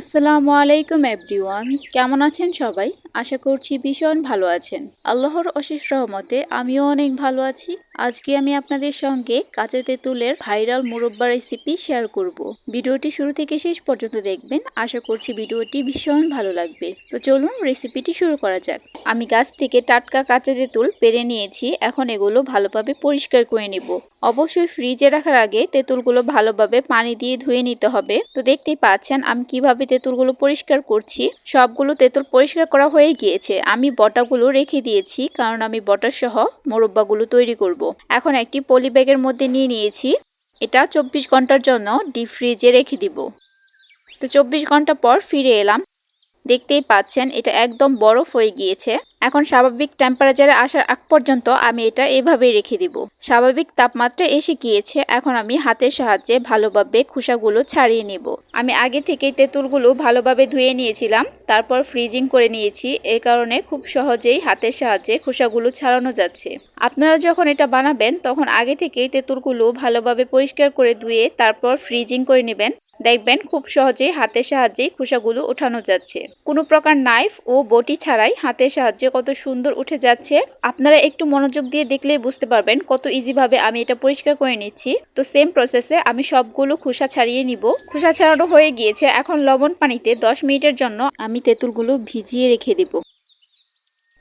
আসসালামু আলাইকুম এভরিওয়ান। কেমন আছেন সবাই? আশা করছি ভীষণ ভালো আছেন। আল্লাহর অশেষ রহমতে আমিও অনেক ভালো আছি। আজকে আমি আপনাদের সঙ্গে কাঁচা তেঁতুলের ভাইরাল মুরব্বা রেসিপি শেয়ার করব। ভিডিওটি শুরু থেকে শেষ পর্যন্ত দেখবেন। আশা করছি ভিডিওটি ভীষণ ভালো লাগবে। তো চলুন রেসিপিটি শুরু করা যাক। আমি গাছ থেকে টাটকা কাঁচা তেঁতুল পেরে নিয়েছি। এখন এগুলো ভালোভাবে পরিষ্কার করে নেব। অবশ্যই ফ্রিজে রাখার আগে তেঁতুলগুলো ভালোভাবে পানি দিয়ে ধুয়ে নিতে হবে। তো দেখতেই পাচ্ছেন আমি কীভাবে তেঁতুলগুলো পরিষ্কার করছি। সবগুলো তেঁতুল পরিষ্কার করা হয়ে গিয়েছে। আমি বটাগুলো রেখে দিয়েছি, কারণ আমি বটা সহ মোরব্বাগুলো তৈরি করব। এখন একটি পলি ব্যাগের মধ্যে নিয়ে নিয়েছি। এটা চব্বিশ ঘণ্টার জন্য ডিপ ফ্রিজে রেখে দিব। তো চব্বিশ ঘণ্টা পর ফিরে এলাম। দেখতেই পাচ্ছেন এটা একদম বরফ হয়ে গিয়েছে। এখন স্বাভাবিক টেম্পারেচারে আসার আগ পর্যন্ত আমি এটা এভাবেই রেখে দিব। স্বাভাবিক তাপমাত্রা এসে গিয়েছে, এখন আমি হাতের সাহায্যে ভালোভাবে খোসাগুলো ছাড়িয়ে নিব। আমি আগে থেকেই তেঁতুলগুলো ভালোভাবে ধুয়ে নিয়েছিলাম, তারপর ফ্রিজিং করে নিয়েছি, এ কারণে খুব সহজেই হাতের সাহায্যে খোসাগুলো ছাড়ানো যাচ্ছে। আপনারা যখন এটা বানাবেন, তখন আগে থেকেই তেঁতুলগুলো ভালোভাবে পরিষ্কার করে ধুয়ে তারপর ফ্রিজিং করে নেবেন। দেখবেন খুব সহজেই হাতের সাহায্যে খোসাগুলো ওঠানো যাচ্ছে। কোনো প্রকার নাইফ ও বটি ছাড়াই হাতের সাহায্যে কত সুন্দর উঠে যাচ্ছে। আপনারা একটু মনোযোগ দিয়ে দেখলেই বুঝতে পারবেন কত ইজিভাবে আমি এটা পরিষ্কার করে নিচ্ছি। তো সেম প্রসেসে আমি সবগুলো খোসা ছাড়িয়ে নিব। খোসা ছাড়ানো হয়ে গিয়েছে। এখন লবণ পানিতে দশ মিনিটের জন্য আমি তেঁতুলগুলো ভিজিয়ে রেখে দিব।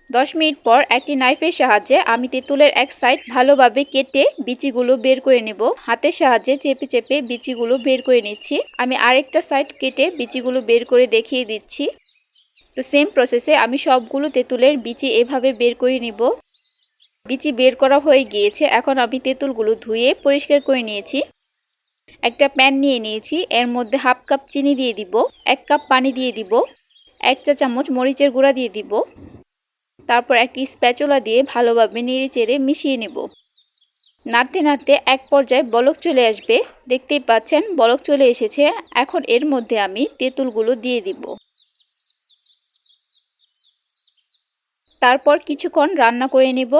দশ মিনিট পর একটি নাইফের সাহায্যে আমি তেঁতুলের এক সাইড ভালোভাবে কেটে বিচিগুলো বের করে নেব। হাতের সাহায্যে চেপে চেপে বিচিগুলো বের করে নিচ্ছি। আমি আরেকটা সাইড কেটে বিচিগুলো বের করে দেখিয়ে দিচ্ছি। তো সেম প্রসেসে আমি সবগুলো তেঁতুলের বিচি এভাবে বের করে নিব। বিচি বের করা হয়ে গিয়েছে। এখন আমি তেঁতুলগুলো ধুয়ে পরিষ্কার করে নিয়েছি। একটা প্যান নিয়ে নিয়েছি। এর মধ্যে হাফ কাপ চিনি দিয়ে দিব। এক কাপ পানি দিয়ে দিব। এক চা চামচ মরিচের গুঁড়া দিয়ে দিব। তারপর একটি স্প্যাচুলা দিয়ে ভালোভাবে নেড়ে চেড়ে মিশিয়ে নেব। নাড়তে নাড়তে এক পর্যায়ে বলক চলে আসবে। দেখতেই পাচ্ছেন, বলক চলে এসেছে। এখন এর মধ্যে আমি তেঁতুলগুলো দিয়ে দিব। তারপর কিছুক্ষণ রান্না করে নেব।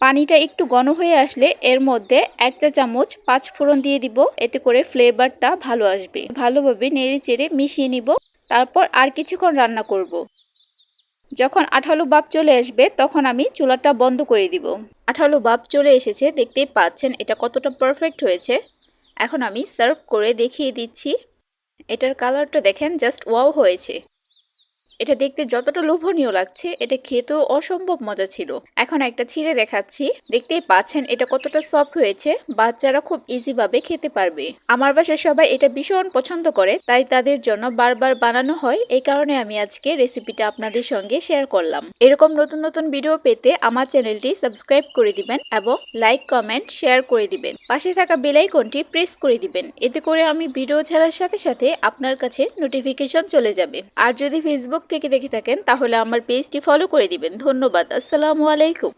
পানিটা একটু ঘন হয়ে আসলে এর মধ্যে এক চা চামচ পাঁচ ফোড়ন দিয়ে দিব। এতে করে ফ্লেভারটা ভালো আসবে। ভালোভাবে নেড়ে চেড়ে মিশিয়ে নিব। তারপর আর কিছুক্ষণ রান্না করব। যখন আঠালো বাপ চলে আসবে, তখন আমি চুলাটা বন্ধ করে দিব। আঠালো বাপ চলে এসেছে, দেখতেই পাচ্ছেন এটা কতটা পারফেক্ট হয়েছে। এখন আমি সার্ভ করে দেখিয়ে দিচ্ছি। এটার কালারটা দেখেন জাস্ট ওয়াও হয়েছে। এটা দেখতে যতটা লোভনীয় লাগছে, এটা খেতেও অসম্ভব মজা ছিল। এখন একটা ছিঁড়ে দেখাচ্ছি। দেখতেই পাচ্ছেন এটা কতটা সফট হয়েছে, বাচ্চারা খুব ইজি ভাবে খেতে পারবে। আমার বাসায় সবাই এটা ভীষণ পছন্দ করে, তাই তাদের জন্য বারবার বানানো হয়। এই কারণে আমি আজকে রেসিপিটা আপনাদের সঙ্গে শেয়ার করলাম। এরকম নতুন নতুন ভিডিও পেতে আমার চ্যানেলটি সাবস্ক্রাইব করে দিবেন এবং লাইক কমেন্ট শেয়ার করে দিবেন। পাশে থাকা বেলাইকনটি প্রেস করে দিবেন। এতে করে আমি ভিডিও ছাড়ার সাথে সাথে আপনার কাছে নোটিফিকেশন চলে যাবে। আর যদি ফেসবুক থেকে দেখে থাকেন তাহলে আমার পেজটি ফলো করে দিবেন। ধন্যবাদ আসসালামু আলাইকুম।